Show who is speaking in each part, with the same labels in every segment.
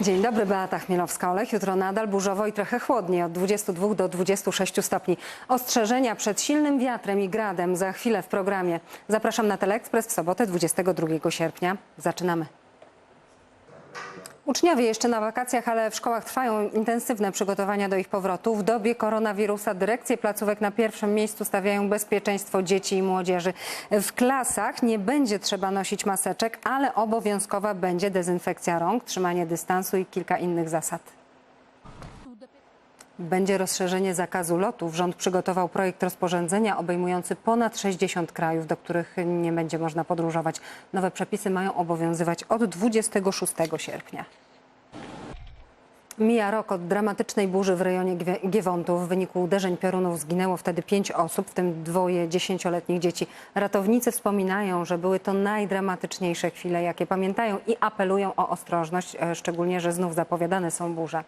Speaker 1: Dzień dobry, Beata Chmielowska-Olech. Jutro nadal burzowo i trochę chłodniej, od 22 do 26 stopni. Ostrzeżenia przed silnym wiatrem i gradem za chwilę w programie. Zapraszam na Teleekspres w sobotę 22 sierpnia. Zaczynamy. Uczniowie jeszcze na wakacjach, ale w szkołach trwają intensywne przygotowania do ich powrotu. W dobie koronawirusa dyrekcje placówek na pierwszym miejscu stawiają bezpieczeństwo dzieci i młodzieży. W klasach nie będzie trzeba nosić maseczek, ale obowiązkowa będzie dezynfekcja rąk, trzymanie dystansu i kilka innych zasad. Będzie rozszerzenie zakazu lotów. Rząd przygotował projekt rozporządzenia obejmujący ponad 60 krajów, do których nie będzie można podróżować. Nowe przepisy mają obowiązywać od 26 sierpnia. Mija rok od dramatycznej burzy w rejonie Giewontu. W wyniku uderzeń piorunów zginęło wtedy pięć osób, w tym dwoje dziesięcioletnich dzieci. Ratownicy wspominają, że były to najdramatyczniejsze chwile, jakie pamiętają i apelują o ostrożność, e, szczególnie, że znów zapowiadane są burze.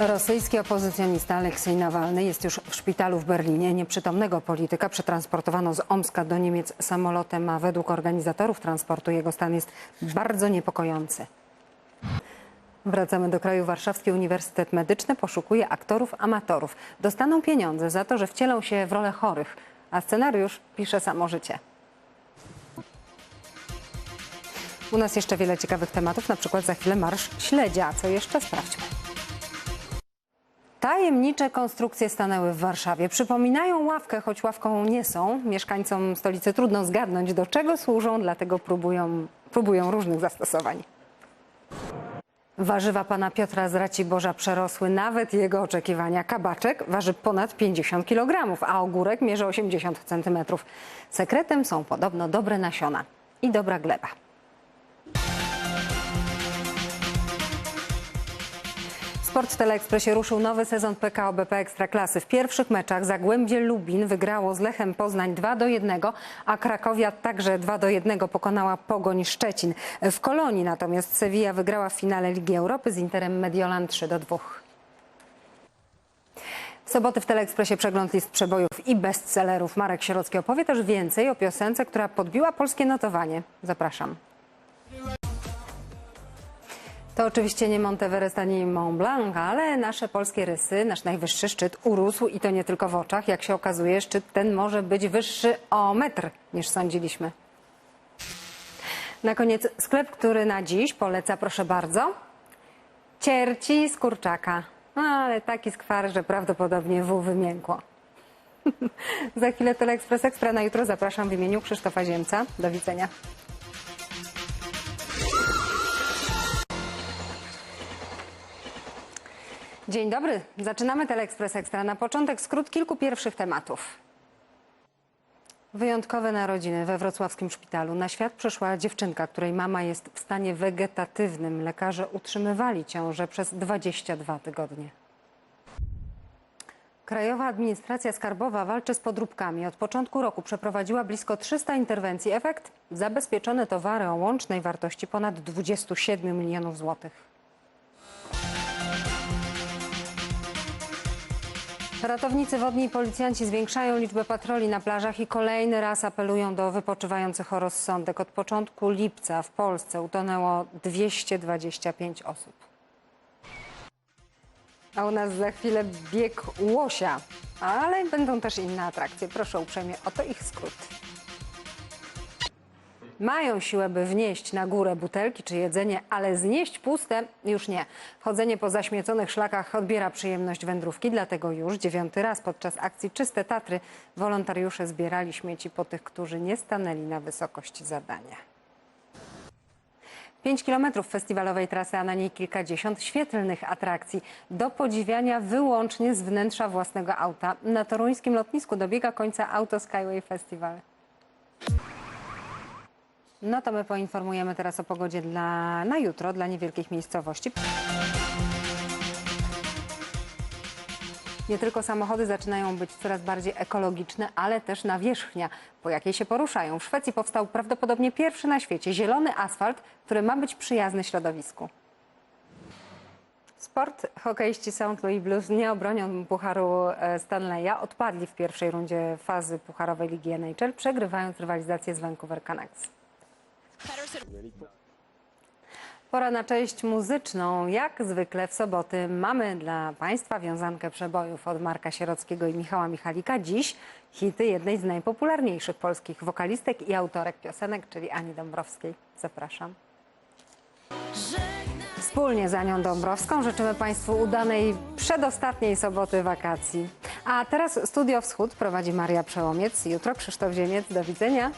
Speaker 1: Rosyjski opozycjonista Aleksiej Nawalny jest już w szpitalu w Berlinie. Nieprzytomnego polityka przetransportowano z Omska do Niemiec samolotem, a według organizatorów transportu jego stan jest bardzo niepokojący. Wracamy do kraju. Warszawski Uniwersytet Medyczny poszukuje aktorów amatorów. Dostaną pieniądze za to, że wcielą się w rolę chorych, a scenariusz pisze samo życie. U nas jeszcze wiele ciekawych tematów, na przykład za chwilę marsz śledzia. Co jeszcze? Sprawdźmy. Tajemnicze konstrukcje stanęły w Warszawie. Przypominają ławkę, choć ławką nie są. Mieszkańcom stolicy trudno zgadnąć, do czego służą, dlatego próbują, próbują różnych zastosowań. Warzywa pana Piotra z Raciborza przerosły nawet jego oczekiwania. Kabaczek waży ponad 50 kg, a ogórek mierzy 80 cm. Sekretem są podobno dobre nasiona i dobra gleba. Sport w Teleekspresie ruszył nowy sezon PKO BP Ekstraklasy. W pierwszych meczach Zagłębie Lubin wygrało z Lechem Poznań 2 do 1, a Krakowia także 2 do 1 pokonała Pogoń Szczecin. W Kolonii natomiast Sevilla wygrała w finale Ligi Europy z Interem Mediolan 3 do 2. W soboty w Teleekspresie przegląd list przebojów i bestsellerów. Marek Sierocki opowie też więcej o piosence, która podbiła polskie notowanie. Zapraszam. To oczywiście nie Monteverest ani Mont Blanc, ale nasze polskie rysy, nasz najwyższy szczyt urósł i to nie tylko w oczach. Jak się okazuje, szczyt ten może być wyższy o metr niż sądziliśmy. Na koniec sklep, który na dziś poleca, proszę bardzo, cierci z kurczaka. No, ale taki skwar, że prawdopodobnie W wymiękło. Za chwilę Teleekspres Ekstra na jutro zapraszam w imieniu Krzysztofa Ziemca. Do widzenia. Dzień dobry. Zaczynamy Teleekspres Ekstra. Na początek skrót kilku pierwszych tematów. Wyjątkowe narodziny we wrocławskim szpitalu. Na świat przyszła dziewczynka, której mama jest w stanie wegetatywnym. Lekarze utrzymywali ciążę przez 22 tygodnie. Krajowa Administracja Skarbowa walczy z podróbkami. Od początku roku przeprowadziła blisko 300 interwencji. Efekt? Zabezpieczone towary o łącznej wartości ponad 27 milionów złotych. Ratownicy wodni i policjanci zwiększają liczbę patroli na plażach i kolejny raz apelują do wypoczywających o rozsądek. Od początku lipca w Polsce utonęło 225 osób. A u nas za chwilę bieg łosia, ale będą też inne atrakcje. Proszę uprzejmie, oto ich skrót. Mają siłę, by wnieść na górę butelki czy jedzenie, ale znieść puste już nie. Chodzenie po zaśmieconych szlakach odbiera przyjemność wędrówki, dlatego już dziewiąty raz podczas akcji Czyste Tatry wolontariusze zbierali śmieci po tych, którzy nie stanęli na wysokość zadania. 5 kilometrów festiwalowej trasy, a na niej kilkadziesiąt świetlnych atrakcji. Do podziwiania wyłącznie z wnętrza własnego auta. Na toruńskim lotnisku dobiega końca Auto Skyway Festival. No to my poinformujemy teraz o pogodzie dla, na jutro dla niewielkich miejscowości. Nie tylko samochody zaczynają być coraz bardziej ekologiczne, ale też nawierzchnia, po jakiej się poruszają. W Szwecji powstał prawdopodobnie pierwszy na świecie zielony asfalt, który ma być przyjazny środowisku. Sport. Hokeiści St. Louis Blues nie obronią Pucharu e, Stanleya. Odpadli w pierwszej rundzie fazy Pucharowej Ligi NHL, przegrywając rywalizację z Vancouver Canucks. Pora na część muzyczną. Jak zwykle w soboty mamy dla Państwa wiązankę przebojów od Marka Sierockiego i Michała Michalika. Dziś hity jednej z najpopularniejszych polskich wokalistek i autorek piosenek, czyli Ani Dąbrowskiej. Zapraszam. Wspólnie z Anią Dąbrowską życzymy Państwu udanej przedostatniej soboty wakacji. A teraz Studio Wschód prowadzi Maria Przełomiec. Jutro Krzysztof Ziemiec. Do widzenia.